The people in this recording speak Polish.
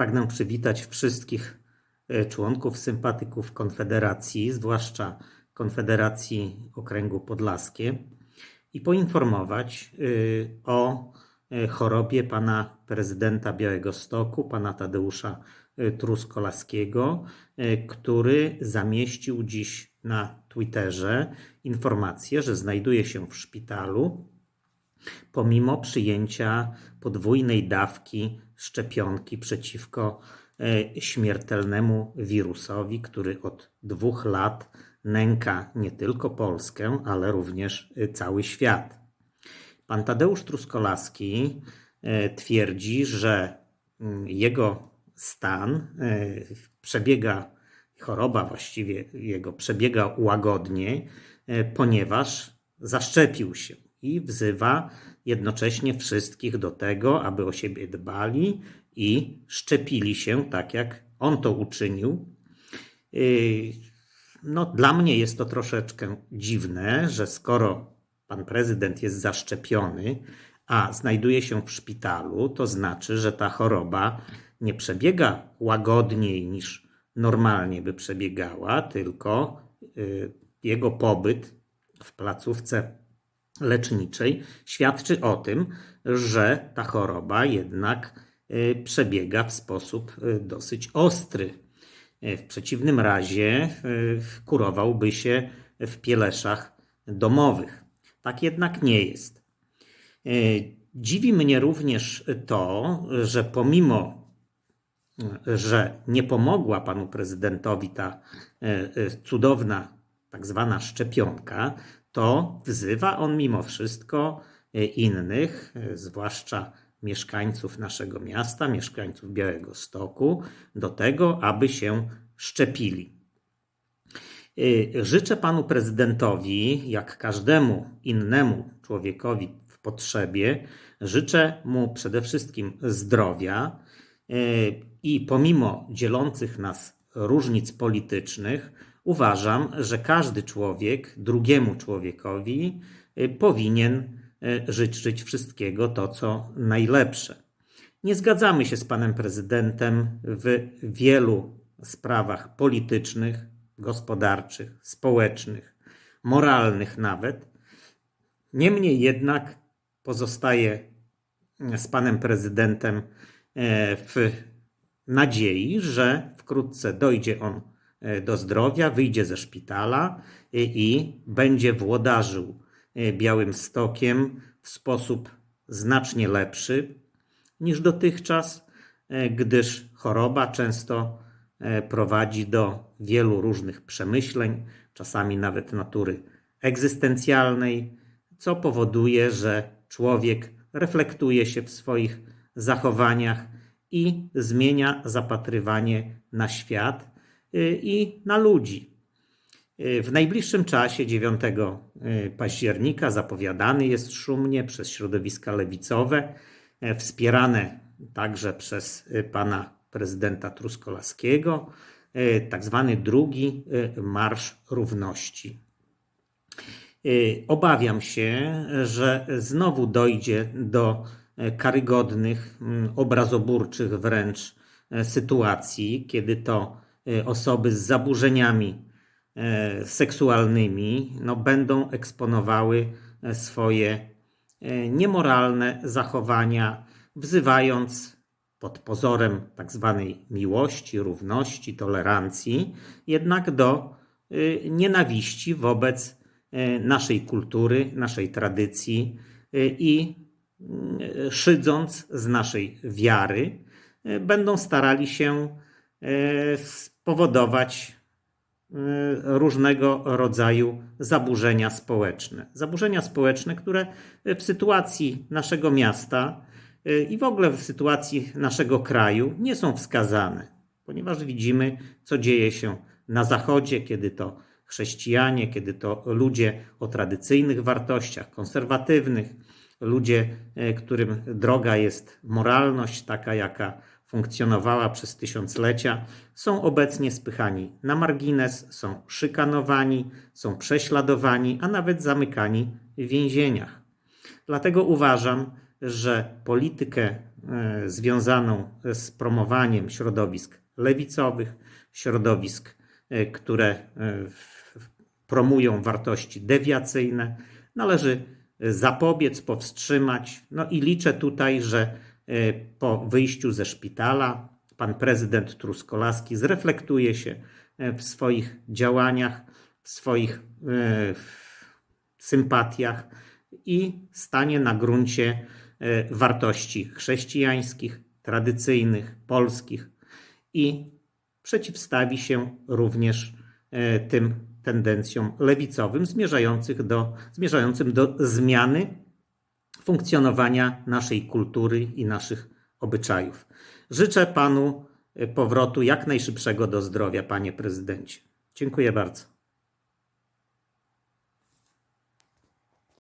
pragnę przywitać wszystkich e, członków, sympatyków Konfederacji, zwłaszcza Konfederacji Okręgu Podlaskie i poinformować y, o e, chorobie pana prezydenta Białegostoku, pana Tadeusza Truskolaskiego, który zamieścił dziś na Twitterze informację, że znajduje się w szpitalu pomimo przyjęcia podwójnej dawki szczepionki przeciwko e, śmiertelnemu wirusowi, który od dwóch lat nęka nie tylko Polskę, ale również e, cały świat. Pan Tadeusz Truskolaski e, twierdzi, że mm, jego stan przebiega, choroba właściwie jego przebiega łagodnie, ponieważ zaszczepił się i wzywa jednocześnie wszystkich do tego, aby o siebie dbali i szczepili się tak, jak on to uczynił. Yy, No, dla mnie jest to troszeczkę dziwne, że skoro pan prezydent jest zaszczepiony, a znajduje się w szpitalu, to znaczy, że ta choroba nie przebiega łagodniej niż normalnie by przebiegała, tylko yy, jego pobyt w placówce leczniczej świadczy o tym, że ta choroba jednak y, przebiega w sposób y, dosyć ostry. Y, W przeciwnym razie kurowałby się w pieleszach domowych. Tak jednak nie jest. Dziwi mnie również to, że pomimo że nie pomogła panu prezydentowi ta cudowna tak zwana szczepionka, to wzywa on mimo wszystko e, innych, e, zwłaszcza mieszkańców naszego miasta, mieszkańców Białego Stoku, do tego, aby się szczepili. Y, Życzę panu prezydentowi, jak każdemu innemu człowiekowi w potrzebie, życzę mu przede wszystkim zdrowia i pomimo dzielących nas różnic politycznych, uważam, że każdy człowiek drugiemu człowiekowi y, powinien y, życzyć wszystkiego to, co najlepsze. Nie zgadzamy się z panem prezydentem w wielu sprawach politycznych, gospodarczych, społecznych, moralnych nawet. Niemniej jednak pozostaje z panem prezydentem w nadziei, że wkrótce dojdzie on do zdrowia, wyjdzie ze szpitala i, i będzie włodarzył e, Białym Stokiem w sposób znacznie lepszy niż dotychczas, e, gdyż choroba często e, prowadzi do wielu różnych przemyśleń, czasami nawet natury egzystencjalnej, co powoduje, że człowiek reflektuje się w swoich zachowaniach i zmienia zapatrywanie na świat i na ludzi. Y, W najbliższym czasie, 9 y, października, zapowiadany jest szumnie przez środowiska lewicowe, wspierane także przez y, pana prezydenta Truskolaskiego, y, tak zwany drugi y, Marsz Równości. Y, Obawiam się, że znowu dojdzie do karygodnych, mm, obrazoburczych wręcz sytuacji, kiedy to osoby z zaburzeniami e, seksualnymi no, będą eksponowały e, swoje e, niemoralne zachowania, wzywając pod pozorem tak zwanej miłości, równości, tolerancji, jednak do y, nienawiści wobec y, naszej kultury, naszej tradycji y, i y, szydząc z naszej wiary, y, będą starali się y, spowodować y, różnego rodzaju zaburzenia społeczne. Zaburzenia społeczne, które w sytuacji naszego miasta y, i w ogóle w sytuacji naszego kraju nie są wskazane, ponieważ widzimy, co dzieje się na Zachodzie, kiedy to chrześcijanie, kiedy to ludzie o tradycyjnych wartościach, konserwatywnych, ludzie, którym droga jest moralność, taka jaka funkcjonowała przez tysiąclecia, są obecnie spychani na margines, są szykanowani, są prześladowani, a nawet zamykani w więzieniach. Dlatego uważam, że politykę e, związaną z promowaniem środowisk lewicowych, środowisk, e, które e, promują wartości dewiacyjne, należy zapobiec, powstrzymać. No i liczę tutaj, że po wyjściu ze szpitala pan prezydent Truskolaski zreflektuje się e, w swoich działaniach, w swoich e, sympatiach i stanie na gruncie wartości chrześcijańskich, tradycyjnych, polskich i przeciwstawi się również tym tendencjom lewicowym do, zmierzającym do zmiany funkcjonowania naszej kultury i naszych obyczajów. Życzę panu powrotu jak najszybszego do zdrowia, panie prezydencie. Dziękuję bardzo.